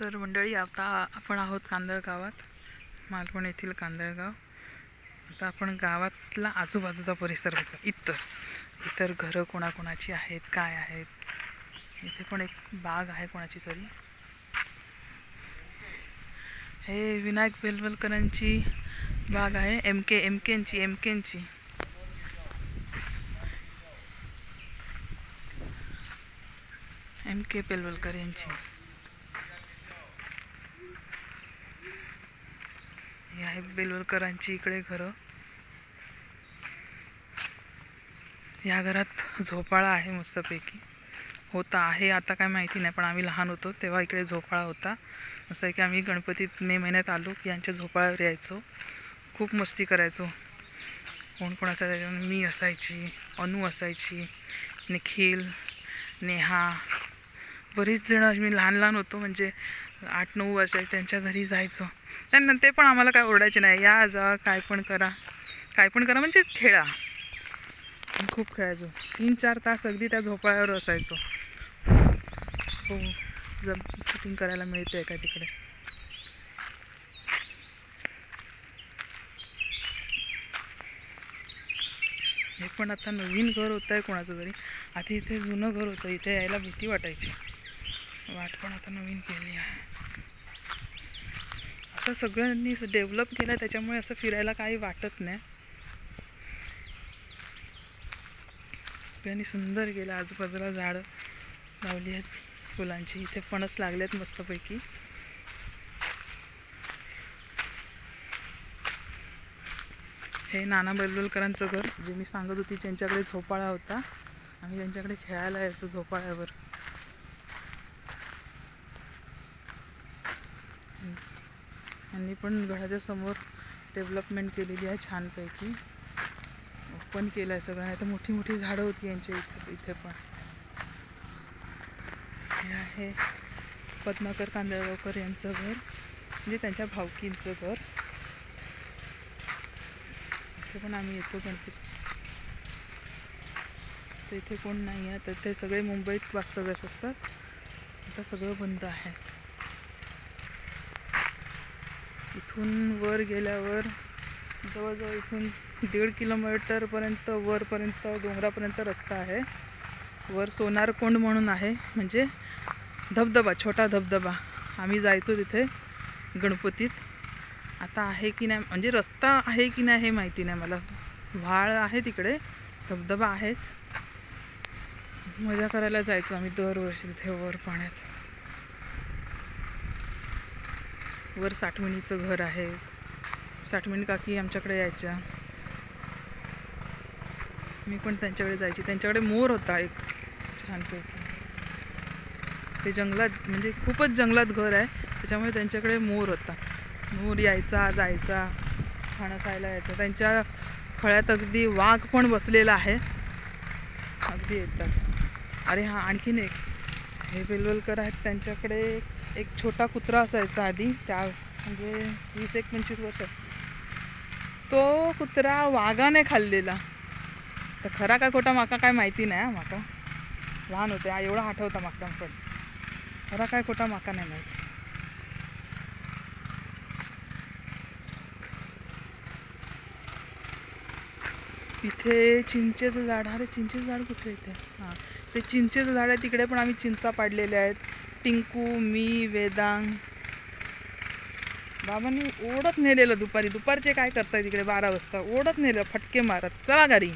तर मंडळी आता आपण आहोत कांदळ गावात मालवण येथील कांदळगाव. आता आपण गावातला आजूबाजूचा परिसर बघा इतर इतर घरं कोणाकोणाची आहेत काय आहेत? इथे पण एक बाग आहे कोणाची तरी. हे विनायक बेलवलकरांची बाग आहे एम के एम केंची एम केंची एम के पेलवलकर यांची. आहे बेलवलकरांची इकडे घरं. या घरात झोपाळा आहे मस्तपैकी. होता आहे आता काय माहिती नाही पण आम्ही लहान होतो तेव्हा इकडे झोपाळा होता. असं आहे की आम्ही गणपतीत मे महिन्यात आलो की यांच्या झोपाळ्यावर यायचो. खूप मस्ती करायचो. कोण कोण असायचं मी असायची अनु असायची निखिल नेहा बरीच जणं मी लहान लहान होतो म्हणजे आठ नऊ वर्षाचे त्यांच्या घरी जायचो. त्यांना ते पण आम्हाला काय ओरडायचे नाही या जा काय पण करा काय पण करा म्हणजे खेळा. खूप खेळायचो. तीन चार तास अगदी त्या झोपाळ्यावर असायचो. हो जम शूटिंग करायला मिळते का तिकडे. हे पण आता नवीन घर होतं आहे कोणाचं तरी. आधी इथे जुनं घर होतं इथे यायला भीती वाटायची. वाट पण आता नवीन केली आहे. आता सगळ्यांनी डेव्हलप केलं आहे त्याच्यामुळे असं फिरायला काही वाटत नाही. सगळ्यांनी सुंदर केलं आजूबाजूला झाडं लावली आहेत फुलांची. इथे फणस लागले आहेत मस्तपैकी. हे नाना बेलवलकरांचं घर जे मी सांगत होती ज्यांच्याकडे झोपाळा होता आम्ही त्यांच्याकडे खेळायला यायचो झोपाळ्यावर. यांनी पण घराच्या समोर डेव्हलपमेंट केलेली आहे छानपैकी. ओपन केलं आहे सगळं नाही तर मोठी मोठी झाडं होती यांच्या इथे इथे पण. हे आहे पद्माकर कांदळगावकर यांचं घर म्हणजे त्यांच्या भावकींचं घर. इथे पण आम्ही येतो गणपती. तर इथे कोण नाही आहे तर ते सगळे मुंबईत वास्तव्यास असतात. आता सगळं बंद आहे. इथून वर गेल्यावर जवळजवळ इथून दीड किलोमीटरपर्यंत वरपर्यंत डोंगरापर्यंत रस्ता आहे. वर सोनारकोंड म्हणून आहे म्हणजे धबधबा छोटा धबधबा. आम्ही जायचो तिथे गणपतीत. आता आहे की नाही म्हणजे रस्ता आहे की नाही हे माहिती नाही मला. व्हाळ आहे तिकडे धबधबा आहेच. मजा करायला जायचो आम्ही दरवर्षी तिथे वर पाण्यात. वर साठवणीचं घर आहे. साठवणी काकी आमच्याकडे यायच्या. मी पण त्यांच्याकडे जायची. त्यांच्याकडे मोर होता एक छानपैकी. ते जंगलात म्हणजे खूपच जंगलात घर आहे. त्याच्यामुळे त्यांच्याकडे मोर होता. मोर यायचा जायचा खाणं खायला यायचं. त्यांच्या फळ्यात अगदी वाघ पण बसलेला आहे. अगदी येतात. अरे हां आणखीन एक. हे बेलवलकर आहेत त्यांच्याकडे. एक छोटा कुत्रा असायचा आधी त्या म्हणजे वीस एक पंचवीस वर्ष. तो कुत्रा वाघाने खाल्लेला. तर खरा का खोटा माका काय माहिती नाही माका. लहान होते हा एवढा आठवता माका पण. खरा काय खोटा माका नाही माहिती. तिथे चिंचेचं झाड अरे चिंचेचं झाड कुठे इथे? हां ते चिंचेचं झाड आहे तिकडे पण आम्ही चिंचा पाडलेल्या आहेत. टिंकू मी वेदांग. बाबांनी ओढत नेलेलं दुपारी. दुपारचे काय करताय तिकडे? बारा वाजता. ओढत नेलं फटके मारत. चला गाडी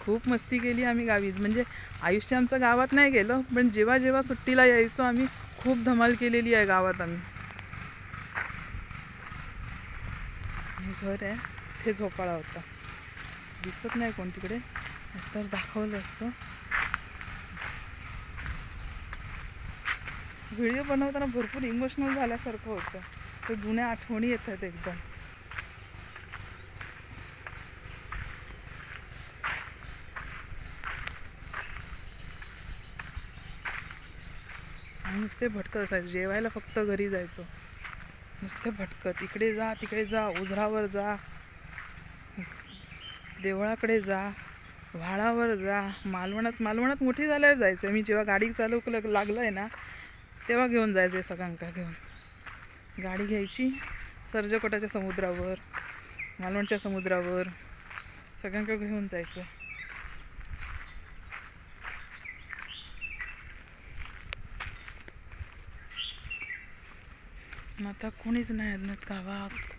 खूप मस्ती केली आम्ही गावी. म्हणजे आयुष्य आमचं गावात नाही गेलं पण जेव्हा जेव्हा सुट्टीला यायचो आम्ही खूप धमाल केलेली आहे गावात आम्ही. हे घर आहे इथे झोपाळा होता. दिसत नाही कोण तिकडे. तर दाखवलं असतं. व्हिडिओ बनवताना भरपूर इमोशनल झाल्यासारखं होतं. ते जुन्या आठवणी येतात एकदम. नुसते भटकत असायचं. जेवायला फक्त घरी जायचो. नुसते भटकत. इकडे जा तिकडे जा उजरावर जा. देवळाकडे जा व्हाळावर जा. मालवणात मालवणात मोठी झाल्यावर जायचं मी जेव्हा गाडी चालू लागलं आहे ना तेव्हा घेऊन जायचं आहे सगळ्यांका घेऊन. गाडी घ्यायची. सर्जकोटाच्या समुद्रावर मालवणच्या समुद्रावर सगळ्यांकडे घेऊन जायचं आता कोणीच नाही आहेत गावात.